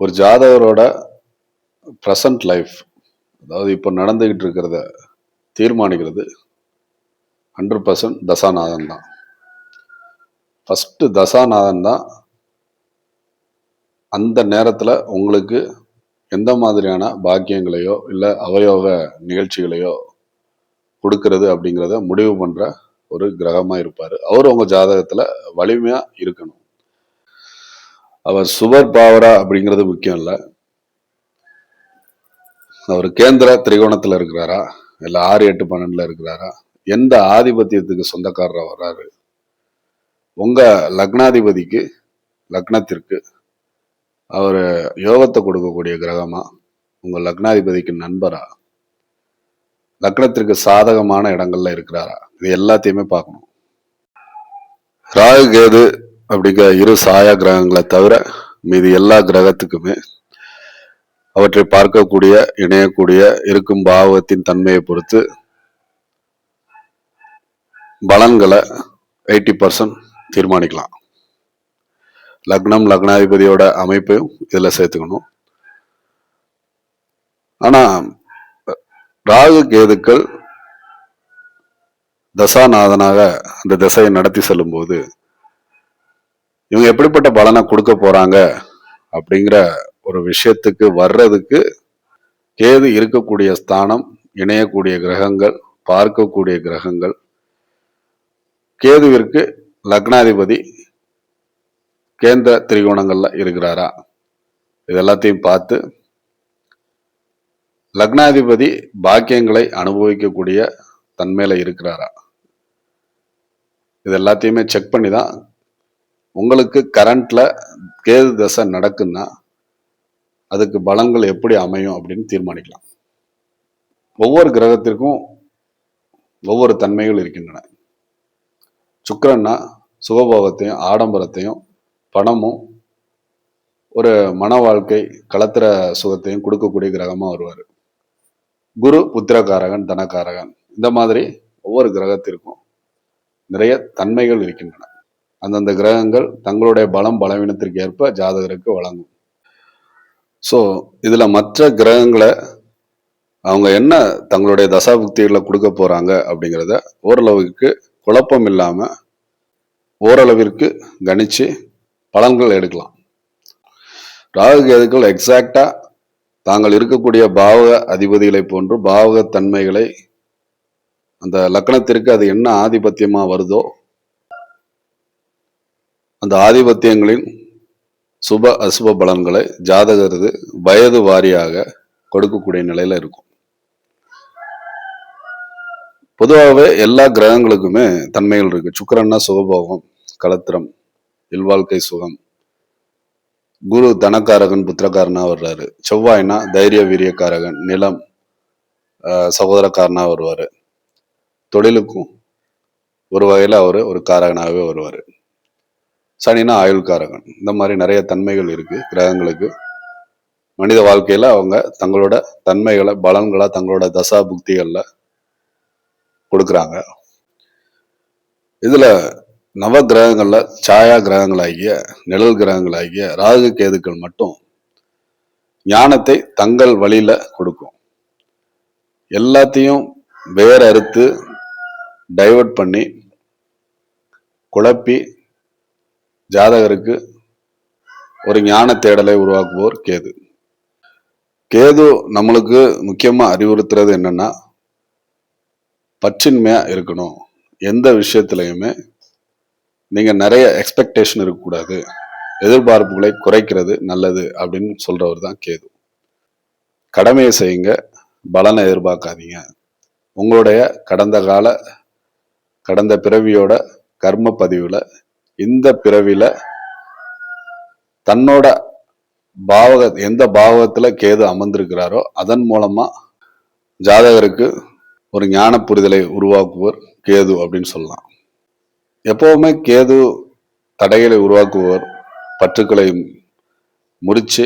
ஒரு ஜாதகரோட present life அதாவது இப்போ நடந்துக்கிட்டு இருக்கிறத தீர்மானிக்கிறது ஹண்ட்ரட் பர்சன்ட் தசாநாதன் தான். ஃபஸ்ட்டு தசாநாதன் தான் அந்த நேரத்தில் உங்களுக்கு எந்த மாதிரியான பாக்கியங்களையோ இல்லை அவயோக நிகழ்ச்சிகளையோ கொடுக்கறது அப்படிங்கிறத முடிவு பண்ணுற ஒரு கிரகமாக இருப்பார். அவர் உங்கள் ஜாதகத்தில் வலிமையாக இருக்கணும். அவர் சுவர் பாவரா அப்படிங்கிறது முக்கியம் இல்லை. அவர் கேந்திர திரிகோணத்தில் இருக்கிறாரா? இல்லை ஆறு எட்டு பன்னெண்டில் இருக்கிறாரா? எந்த ஆதிபத்தியத்துக்கு சொந்தக்காரராக வர்றாரு? உங்கள் லக்னாதிபதிக்கு லக்னத்திற்கு அவர் யோகத்தை கொடுக்கக்கூடிய கிரகமா? உங்கள் லக்னாதிபதிக்கு நண்பரா? லக்னத்திற்கு சாதகமான இடங்கள்ல இருக்கிறாரா? இது எல்லாத்தையுமே பார்க்கணும். ராகு கேது அப்படிங்கிற இரு சாயா கிரகங்களை தவிர மீதி எல்லா கிரகத்துக்குமே அவற்றை பார்க்கக்கூடிய இணையக்கூடிய இருக்கும் பாவத்தின் தன்மையை பொறுத்து பலன்களை எயிட்டி பர்சன்ட் தீர்மானிக்கலாம். லக்னம் லக்னாதிபதியோட அமைப்பையும் இதில் சேர்த்துக்கணும். ஆனால் ராகு கேதுக்கள் தசாநாதனாக அந்த திசையை நடத்தி செல்லும்போது இவங்க எப்படிப்பட்ட பலனை கொடுக்க போறாங்க அப்படிங்கிற ஒரு விஷயத்துக்கு வர்றதுக்கு கேது இருக்கக்கூடிய ஸ்தானம் இணையக்கூடிய கிரகங்கள் பார்க்கக்கூடிய கிரகங்கள். கேதுவிற்கு லக்னாதிபதி கேந்திர திரிகோணங்கள்ல இருக்கிறாரா? இது எல்லாத்தையும் பார்த்து லக்னாதிபதி பாக்கியங்களை அனுபவிக்கக்கூடிய தன்மையில இருக்கிறாரா? இது எல்லாத்தையுமே செக் பண்ணி தான் உங்களுக்கு கரண்ட்ல கேது தசை நடக்குன்னா அதுக்கு பலன்கள் எப்படி அமையும் அப்படின்னு தீர்மானிக்கலாம். ஒவ்வொரு கிரகத்திற்கும் ஒவ்வொரு தன்மைகள் இருக்கின்றன. சுக்கரன்னா சுகபோகத்தையும் ஆடம்பரத்தையும் பணமும் ஒரு மன வாழ்க்கை கலத்திர சுகத்தையும் கொடுக்கக்கூடிய கிரகமாக வருவார். குரு புத்திரகாரகன் தனகாரகன் இந்த மாதிரி ஒவ்வொரு கிரகத்திற்கும் நிறைய தன்மைகள் இருக்கின்றன. அந்தந்த கிரகங்கள் தங்களுடைய பலம் பலவீனத்திற்கு ஏற்ப ஜாதகருக்கு வழங்கும். ஸோ இதில் மற்ற கிரகங்களை அவங்க என்ன தங்களுடைய தசாபுக்திகளை கொடுக்க போகிறாங்க அப்படிங்கிறத ஓரளவுக்கு குழப்பம் இல்லாமல் ஓரளவிற்கு கணிச்சு பலன்கள் எடுக்கலாம். ராகு கேதுக்கள் எக்ஸாக்டாக தாங்கள் இருக்கக்கூடிய பாவக அதிபதிகளை போன்று பாவக தன்மைகளை அந்த லக்கணத்திற்கு அது என்ன ஆதிபத்தியமாக வருதோ அந்த ஆதிபத்தியங்களின் சுப அசுப பலன்களை ஜாதகரது வயது வாரியாக கொடுக்கக்கூடிய நிலையில இருக்கும். பொதுவாகவே எல்லா கிரகங்களுக்குமே தன்மைகள் இருக்கு. சுக்கரன்னா சுகபோகம் கலத்திரம் இல்வாழ்க்கை சுகம். குரு தனக்காரகன் புத்திரக்காரனா வர்றாரு. செவ்வாய்னா தைரிய வீரியக்காரகன் நிலம் ஆஹ் சகோதரக்காரனா வருவாரு. தொழிலுக்கும் ஒரு வகையில் அவர் ஒரு காரகனாகவே வருவாரு. சனினா ஆயுள்காரகன். இந்த மாதிரி நிறைய தன்மைகள் இருக்கு கிரகங்களுக்கு. மனித வாழ்க்கையில அவங்க தங்களோட தன்மைகளை பலன்களை தங்களோட தசா புக்திகளில் கொடுக்குறாங்க. இதுல நவ கிரகங்கள்ல சாயா கிரகங்களாகிய நிழல் கிரகங்களாகிய ராகு கேதுக்கள் மட்டும் ஞானத்தை தங்கள் வழியில கொடுக்கும். எல்லாத்தையும் வேற அறுத்து டைவர்ட் பண்ணி குழப்பி ஜாதகருக்கு ஒரு ஞான தேடலை உருவாக்குவோர் கேது. கேது நம்மளுக்கு முக்கியமா அறிவுறுத்துறது என்னன்னா பச்சின்மையா இருக்கணும். எந்த விஷயத்துலையுமே நீங்க நிறைய எக்ஸ்பெக்டேஷன் இருக்கக்கூடாது. எதிர்பார்ப்புகளை குறைக்கிறது நல்லது அப்படின்னு சொல்றவர் தான் கேது. கடமையை செய்யுங்க பலனை எதிர்பார்க்காதீங்க. உங்களுடைய கடந்த கால கடந்த பிறவியோட கர்ம பதிவில் இந்த பிறவில தன்னோட பாவக எந்த பாவகத்துல கேது அமர்ந்திருக்கிறாரோ அதன் மூலமா ஜாதகருக்கு ஒரு ஞான புரிதலை உருவாக்குவர் கேது அப்படின்னு சொல்லலாம். எப்பவுமே கேது தடைகளை உருவாக்குவர் பற்றுக்களை முறித்து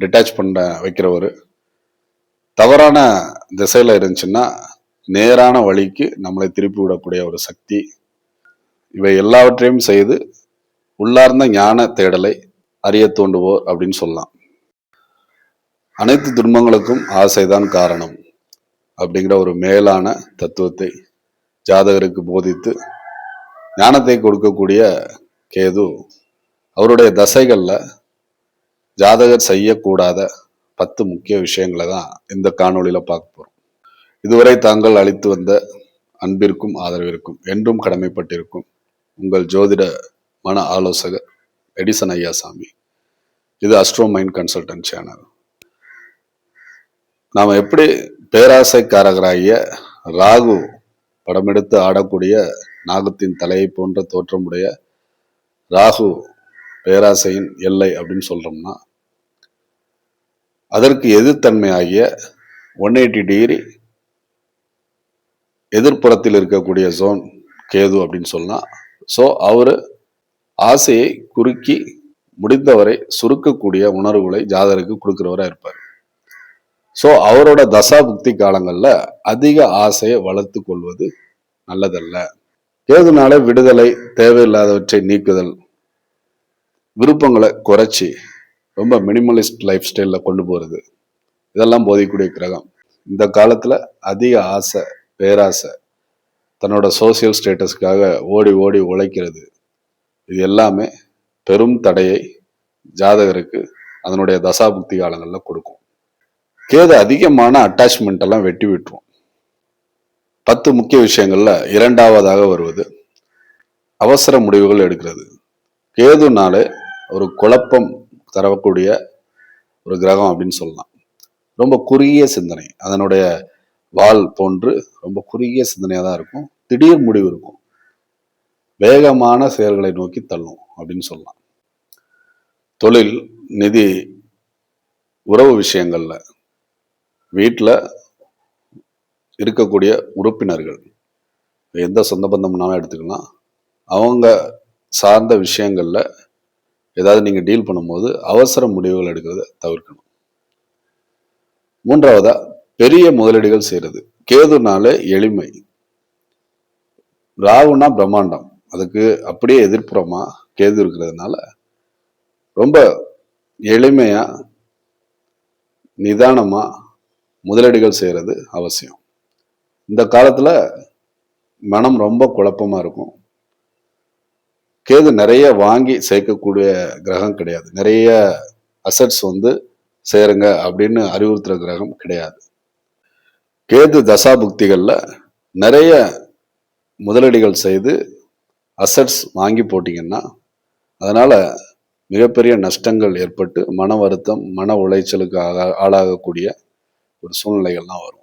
டிட்டாச் பண்ண வைக்கிறவர். தவறான திசையில இருந்துச்சுன்னா நேரான வழிக்கு நம்மளை திருப்பி விடக்கூடிய ஒரு சக்தி இவை எல்லாவற்றையும் செய்து உள்ளார்ந்த ஞான தேடலை அறிய தூண்டுவோர் அப்படின்னு சொல்லலாம். அனைத்து துன்பங்களுக்கும் ஆசைதான் காரணம் அப்படிங்கிற ஒரு மேலான தத்துவத்தை ஜாதகருக்கு போதித்து ஞானத்தை கொடுக்கக்கூடிய கேது அவருடைய தசைகளில் ஜாதகர் செய்யக்கூடாத பத்து முக்கிய விஷயங்களை தான் இந்த காணொளியில் பார்க்க போகிறோம் இதுவரை தாங்கள் அளித்து வந்த அன்பிற்கும் ஆதரவிற்கும் என்றும் கடமைப்பட்டிருக்கும். உங்கள் ஜோதிட மன ஆலோசகர் எடிசன் ஐயாசாமி. இது அஸ்ட்ரோ மைண்ட் கன்சல்டன்ட் சேனல் நாம் எப்படி பேராசைக்காரகராகிய ராகு படமெடுத்து ஆடக்கூடிய நாகத்தின் தலையை போன்ற தோற்றமுடைய ராகு பேராசையின் எல்லை அப்படின்னு சொல்கிறோம்னா அதற்கு எதிர்த்தன்மையாகிய ஒன் எயிட்டி டிகிரி எதிர்ப்புறத்தில் இருக்கக்கூடிய ஜோன் கேது அப்படின்னு சொன்னால் ஸோ அவர் ஆசையை குறுக்கி முடிந்தவரை சுருக்கக்கூடிய உணர்வுகளை ஜாதகருக்கு கொடுக்கிறவரா இருப்பார். ஸோ அவரோட தசா புக்தி காலங்களில் அதிக ஆசையை வளர்த்து கொள்வது நல்லதல்ல. ஏதுனால விடுதலை தேவையில்லாதவற்றை நீக்குதல் விருப்பங்களை குறைச்சி ரொம்ப மினிமலிஸ்ட் லைஃப் ஸ்டைலில் கொண்டு போகிறது இதெல்லாம் போதிக்கூடிய கிரகம். இந்த காலத்தில் அதிக ஆசை பேராசை தன்னோட சோசியல் ஸ்டேட்டஸ்க்காக ஓடி ஓடி உழைக்கிறது. இது எல்லாமே பெரும் தடையை ஜாதகருக்கு அதனுடைய தசாபுக்தி காலங்களில் கொடுக்கும். கேது அதிகமான அட்டாச்மெண்ட் எல்லாம் வெட்டி விட்டுரும். பத்து முக்கிய விஷயங்கள்ல இரண்டாவதாக வருவது அவசர முடிவுகள் எடுக்கிறது. கேதுனாலே ஒரு குழப்பம் தரக்கூடிய ஒரு கிரகம் அப்படின்னு சொல்லலாம். ரொம்ப குறுகிய சிந்தனை. அதனுடைய வால் போன்று ரொம்ப குறுகிய சிந்தனையாக தான் இருக்கும். திடீர் முடிவு இருக்கும். வேகமான செயல்களை நோக்கி தள்ளும் அப்படின்னு சொல்லலாம். தொழில் நிதி உறவு விஷயங்கள்ல வீட்டில் இருக்கக்கூடிய உறுப்பினர்கள் எந்த சொந்த பந்தம்னாலும் எடுத்துக்கலாம். அவங்க சார்ந்த விஷயங்கள்ல ஏதாவது நீங்க டீல் பண்ணும்போது அவசர முடிவுகள் எடுக்கிறத தவிர்க்கணும். மூன்றாவதா பெரிய முதலீடுகள் செய்யறது கேதுனால எளிமை. ராகுனா பிரம்மாண்டம். அதுக்கு அப்படியே எதிர்ப்புறமா கேது இருக்கிறதுனால ரொம்ப எளிமையா நிதானமா முதலீடுகள் செய்யறது அவசியம். இந்த காலத்துல மனம் ரொம்ப குழப்பமா இருக்கும். கேது நிறைய வாங்கி சேர்க்கக்கூடிய கிரகம் கிடையாது. நிறைய அசட்ஸ் வந்து சேருங்க அப்படின்னு அறிவுறுத்துற கிரகம் கிடையாது. கேது தசாபுக்திகளில் நிறைய முதலீடுகள் செய்து அசட்ஸ் வாங்கி போட்டிங்கன்னா அதனால் மிகப்பெரிய நஷ்டங்கள் ஏற்பட்டு மன வருத்தம் மன உளைச்சலுக்கு ஆளாகக்கூடிய ஒரு சூழ்நிலைகள்லாம் வரும்.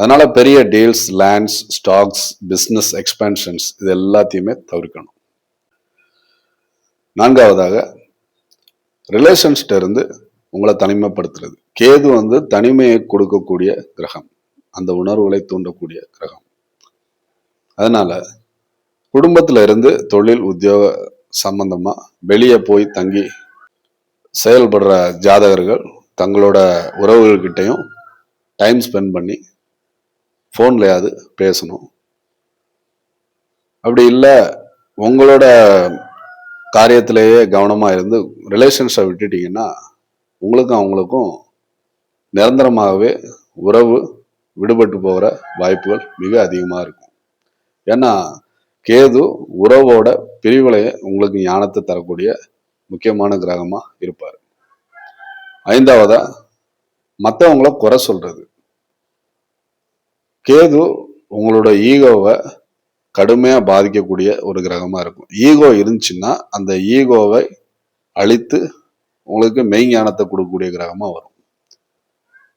அதனால் பெரிய deals lands stocks business expansions இது எல்லாத்தையுமே தவிர்க்கணும். நான்காவதாக ரிலேஷன்ஸ்ட இருந்து உங்களை தனிமைப்படுத்துறது. கேது வந்து தனிமையை கொடுக்கக்கூடிய கிரகம். அந்த உணர்வுகளை தூண்டக்கூடிய கிரகம். அதனால் குடும்பத்தில் இருந்து தொழில் உத்தியோக சம்பந்தமாக வெளியே போய் தங்கி செயல்படுற ஜாதகர்கள் தங்களோட உறவுகள்கிட்டையும் டைம் ஸ்பெண்ட் பண்ணி ஃபோன்லையாவது பேசணும். அப்படி இல்லை உங்களோட காரியத்திலேயே கவனமாக இருந்து ரிலேஷன்ஸை விட்டுட்டீங்கன்னா உங்களுக்கும் அவங்களுக்கும் நிரந்தரமாகவே உறவு விடுபட்டு போகிற வாய்ப்புகள் மிக அதிகமாக இருக்கும். ஏன்னா கேது உறவோட பிரிவுகளை உங்களுக்கு ஞானத்தை தரக்கூடிய முக்கியமான கிரகமாக இருப்பார். ஐந்தாவதா மற்றவங்கள குறை சொல்றது. கேது உங்களோட ஈகோவை கடுமையாக பாதிக்கக்கூடிய ஒரு கிரகமாக இருக்கும். ஈகோ இருந்துச்சுன்னா அந்த ஈகோவை அழித்து உங்களுக்கு மெய்ஞானத்தை கொடுக்கக்கூடிய கிரகமாக வரும்.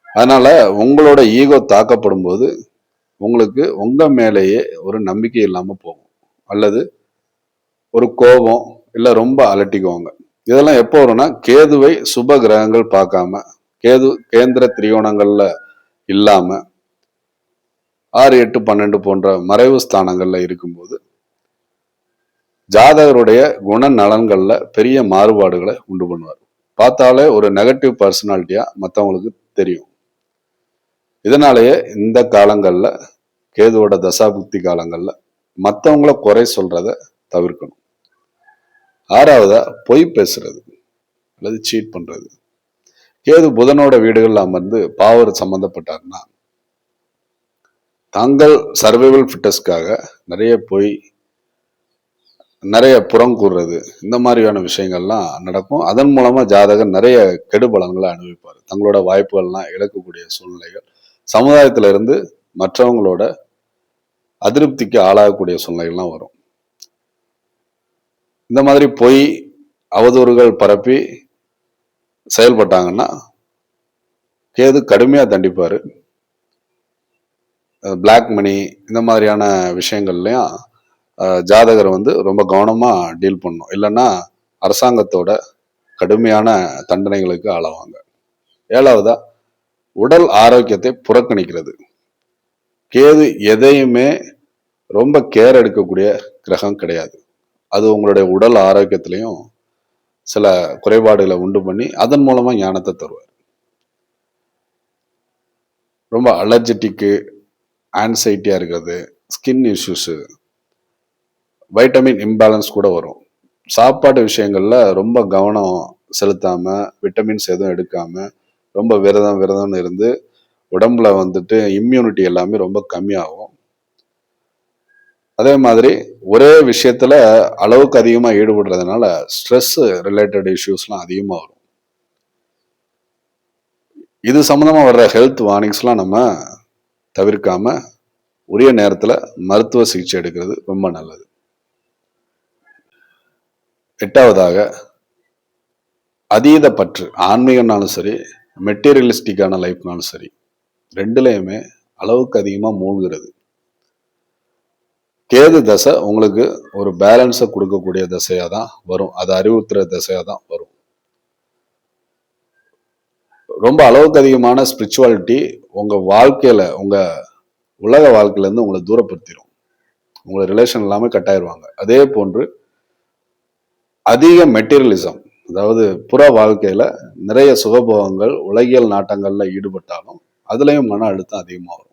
அதனால உங்களோட ஈகோ தாக்கப்படும் போது உங்களுக்கு உங்கள் மேலேயே ஒரு நம்பிக்கை இல்லாமல் போகும். அல்லது ஒரு கோபம் இல்லை ரொம்ப அலட்டிக்குவாங்க. இதெல்லாம் எப்போ வரும்னா கேதுவை சுப கிரகங்கள் பார்க்காம கேது கேந்திர திரிகோணங்கள்ல இல்லாமல் ஆறு எட்டு பன்னெண்டு போன்ற மறைவு ஸ்தானங்களில் இருக்கும்போது ஜாதகருடைய குண நலன்களில் பெரிய மாறுபாடுகளை உண்டு பண்ணுவார். பார்த்தாலே ஒரு நெகட்டிவ் பர்சனாலிட்டியாக மற்றவங்களுக்கு தெரியும். இதனாலேயே இந்த காலங்களில் கேதுவோட தசாபுக்தி காலங்கள்ல மற்றவங்கள குறை சொல்கிறத தவிர்க்கணும். ஆறாவதா பொய் பேசுறது அல்லது சீட் பண்றது. கேது புதனோட வீடுகள்ல அமர்ந்து பாவர் சம்மந்தப்பட்டார்னா தாங்கள் சர்வைவல் ஃபிட்டஸ்க்காக நிறைய போய் நிறைய புறங்கூறுறது இந்த மாதிரியான விஷயங்கள்லாம் நடக்கும். அதன் மூலமா ஜாதகர் நிறைய கெடுபலங்களை அனுபவிப்பார். தங்களோட வாய்ப்புகள்லாம் இழக்கக்கூடிய சூழ்நிலைகள் சமுதாயத்துல இருந்து மற்றவங்களோட அதிருப்திக்கு ஆளாகக்கூடிய சூழ்நிலைகள்லாம் வரும். இந்த மாதிரி பொய் அவதூறுகள் பரப்பி செயல்பட்டாங்கன்னா கேது கடுமையா தண்டிப்பாரு. பிளாக் மணி இந்த மாதிரியான விஷயங்கள்லையும் ஜாதகர் வந்து ரொம்ப கவனமா டீல் பண்ணும் இல்லைன்னா அரசாங்கத்தோட கடுமையான தண்டனைகளுக்கு ஆளாவாங்க. ஏழாவதா உடல் ஆரோக்கியத்தை புறக்கணிக்கிறது. கேது எதையுமே ரொம்ப கேர் எடுக்கக்கூடிய கிரகம் கிடையாது. அது உங்களுடைய உடல் ஆரோக்கியத்திலையும் சில குறைபாடுகளை உண்டு பண்ணி அதன் மூலமாக ஞானத்தை தருவார். ரொம்ப அலர்ஜெட்டிக்கு ஆன்சைட்டியாக இருக்கிறது ஸ்கின் இஷ்யூஸு வைட்டமின் இம்பேலன்ஸ் கூட வரும். சாப்பாட்டு விஷயங்களில் ரொம்ப கவனம் செலுத்தாமல் விட்டமின்ஸ் எதுவும் எடுக்காமல் ரொம்ப விரதம் விரதம்னு இருந்து உடம்புல வந்துட்டு இம்யூனிட்டி எல்லாமே ரொம்ப கம்மியாகும். அதே மாதிரி ஒரே விஷயத்துல அளவுக்கு அதிகமாக ஈடுபடுறதுனால ஸ்ட்ரெஸ் ரிலேட்டட் இஷ்யூஸ்லாம் அதிகமாக வரும். இது சம்மந்தமாக வர்ற ஹெல்த் வார்னிங்ஸ்லாம் நம்ம தவிர்க்காம உரிய நேரத்தில் மருத்துவ சிகிச்சை எடுக்கிறது ரொம்ப நல்லது. எட்டாவதாக அதீத பற்று ஆன்மீகம்னாலும் சரி மெட்டீரியலிஸ்டிக்கான லைஃப்னாலும் சரி ரெண்டுலேயுமே அளவுக்கு அதிகமாக மூழ்கிறது. கேது தசை உங்களுக்கு ஒரு பேலன்ஸை கொடுக்கக்கூடிய தசையாக தான் வரும். அதை அறிவுறுத்துற தசையாக தான் வரும். ரொம்ப அளவுக்கு அதிகமான ஸ்பிரிச்சுவாலிட்டி உங்கள் வாழ்க்கையில் உங்கள் உலக வாழ்க்கையிலேருந்து உங்களை தூரப்படுத்திடும் உங்களை ரிலேஷன் இல்லாமல் கட்டாயிருவாங்க அதே போன்று அதிக மெட்டீரியலிசம் அதாவது புற வாழ்க்கையில் நிறைய சுகபோகங்கள் உலகியல் நாட்டங்களில் ஈடுபட்டாலும் அதுலேயும் மன அழுத்தம் அதிகமாக வரும்.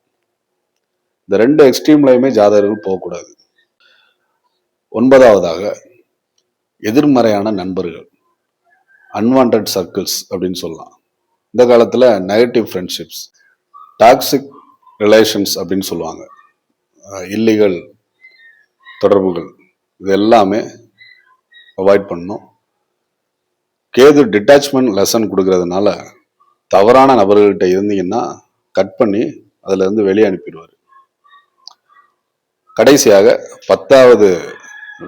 இந்த ரெண்டு எக்ஸ்ட்ரீம்லையுமே ஜாதகர்கள் போகக்கூடாது. ஒன்பதாவதாக எதிர்மறையான நண்பர்கள் அன்வான்ட் சர்க்கிள்ஸ் அப்படின்னு சொல்லலாம். இந்த காலத்தில் நெகட்டிவ் ஃப்ரெண்ட்ஷிப்ஸ் டாக்ஸிக் ரிலேஷன்ஸ் அப்படின்னு சொல்லுவாங்க. இல்லீகல் தொடர்புகள் இது எல்லாமே அவாய்ட் பண்ணணும். கேது டிட்டாச்மெண்ட் லெசன் கொடுக்கறதுனால தவறான நபர்கள்கிட்ட இருந்தீங்கன்னா கட் பண்ணி அதிலிருந்து வெளியே அனுப்பிடுவார். கடைசியாக பத்தாவது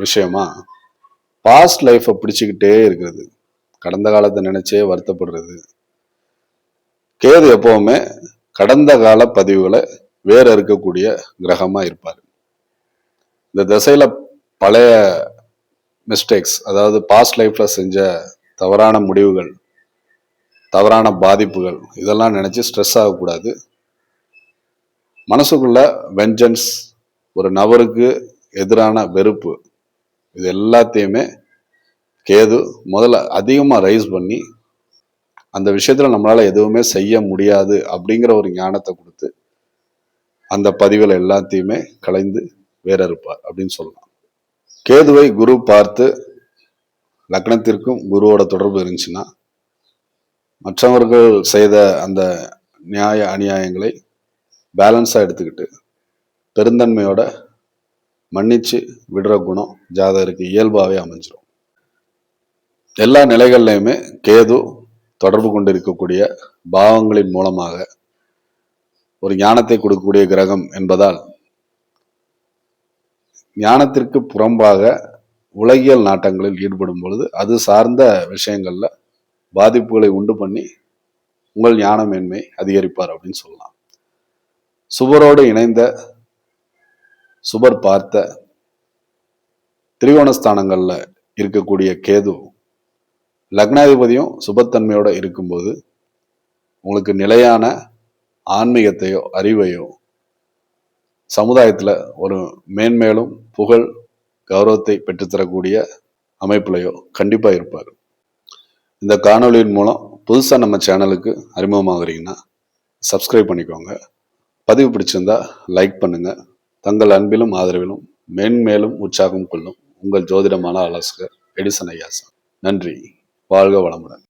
விஷயமா பாஸ்ட் லைஃப்பை பிடிச்சிக்கிட்டே இருக்கிறது. கடந்த காலத்தை நினைச்சே வருத்தப்படுறது. கேது எப்பவுமே கடந்த கால பதிவுகளை வேற இருக்கக்கூடிய கிரகமா இருப்பார். இந்த திசையில பழைய மிஸ்டேக்ஸ் அதாவது பாஸ்ட் லைஃப்ல செஞ்ச தவறான முடிவுகள் தவறான பாதிப்புகள் இதெல்லாம் நினைச்சு ஸ்ட்ரெஸ் ஆகக்கூடாது. மனசுக்குள்ள வெஞ்சன்ஸ் ஒரு நபருக்கு எதிரான வெறுப்பு இது எல்லாத்தையுமே கேது முதல்ல அதிகமாக ரைஸ் பண்ணி அந்த விஷயத்தில் நம்மளால் எதுவுமே செய்ய முடியாது அப்படிங்கிற ஒரு ஞானத்தை கொடுத்து அந்த பதிவுகள் எல்லாத்தையுமே கலைந்து வேற இருப்பார் அப்படின்னு சொல்லலாம். கேதுவை குரு பார்த்து லக்னத்திற்கும் குருவோட தொடர்பு இருந்துச்சுன்னா மற்றவர்கள் செய்த அந்த நியாய அநியாயங்களை பேலன்ஸாக எடுத்துக்கிட்டு பெருந்தன்மையோட மன்னிச்சு விடுற குணம் ஜாதகருக்கு இயல்பாகவே அமைஞ்சிடும் எல்லா நிலைகள்லையுமே கேது தொடர்பு கொண்டு இருக்கக்கூடிய பாவங்களின் மூலமாக ஒரு ஞானத்தை கொடுக்கக்கூடிய கிரகம் என்பதால் ஞானத்திற்கு புறம்பாக உலகியல் நாட்டங்களில் ஈடுபடும் பொழுது அது சார்ந்த விஷயங்கள்ல பாதிப்புகளை உண்டு பண்ணி உங்கள் ஞான மேன்மை அதிகரிப்பார் அப்படின்னு சொல்லலாம். சுவரோடு இணைந்த சுபர் பார்த்த திரிகோணஸ்தானங்களில் இருக்கக்கூடிய கேது லக்னாதிபதியும் சுபத்தன்மையோடு இருக்கும்போது உங்களுக்கு நிலையான ஆன்மீகத்தையோ அறிவையோ சமுதாயத்தில் ஒரு மேன்மேலும் புகழ் கௌரவத்தை பெற்றுத்தரக்கூடிய அமைப்புலையோ கண்டிப்பாக இருப்பார். இந்த காணொளியின் மூலம் புதுசாக நம்ம சேனலுக்கு அறிமுகமாகறீங்கன்னா சப்ஸ்கிரைப் பண்ணிக்கோங்க. பதிவு பிடிச்சிருந்தா லைக் பண்ணுங்கள் தங்கள் அன்பிலும் ஆதரவிலும் மேன்மேலும் உற்சாகம் கொள்ளும் உங்கள் ஜோதிடமான ஆலோசகர் எடிசன் ஐயாசன் நன்றி. வாழ்க வளமுடன்.